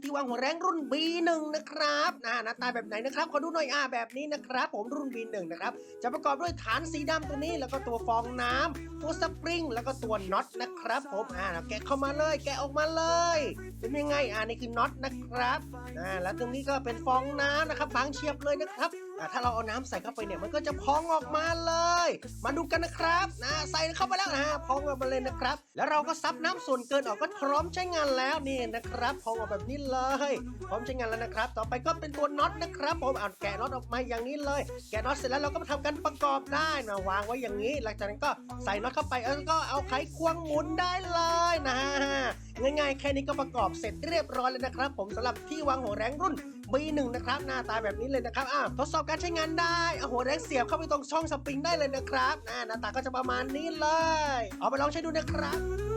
คือที่วางหัวแรงรุ่น B1 นะครับน่าหน้าตาแบบไหนนะครับขอดูหน่อยอ่าแบบนี้นะครับ ผมรุ่น B1 นะครับจะประกอบด้วยฐานสีดำตัวนี้แล้วก็ตัวฟองน้ำตัวสปริงแล้วก็ตัวน็อตนะครับผมอ่าเราแกะเข้ามาเลย แกะออกมาเลย เป็นยังไงอ่านี่คือน็อตนะครับอ่าแล้วตรงนี้ก็เป็นฟองน้ำนะครับบางเฉียบเลยนะครับ ถ้าเราเอาน้ำใส่เข้าไปเนี่ยมันก็จะพองออกมาเลย มาดูกันนะครับนะใส่เข้าไปแล้วนะพองออกมาเลยนะครับ แล้วเราก็ซับน้ำส่วนเกินออกก็พร้อมใช้งานแล้วนี่นะครับ พองออกแบบนี้เลย พร้อมใช้งานแล้วนะครับ ต่อไปก็เป็นตัวน็อตนะครับผมเอาแกะน็อตออกมาอย่างนี้เลย แกะน็อตเสร็จแล้วเราก็มาทำการประกอบได้นะวางไว้อย่างนี้ หลังจากนั้นก็ใส่น็อตเข้าไปแล้วก็เอาไขควงหมุนได้เลยนะง่ายๆแค่นี้ก็ประกอบเสร็จเรียบร้อยแล้วนะครับ ผมสำหรับที่วางหัวแรงรุ่น B1 นะครับหน้าตาแบบนี้เลยนะครับอ่าทดสอบการใช้งานได้เอาหัวแรงเสียบเข้าไปตรงช่องสปริงได้เลยนะครับอ่าหน้าตาก็จะประมาณนี้เลย เอาไปลองใช้ดูนะครับ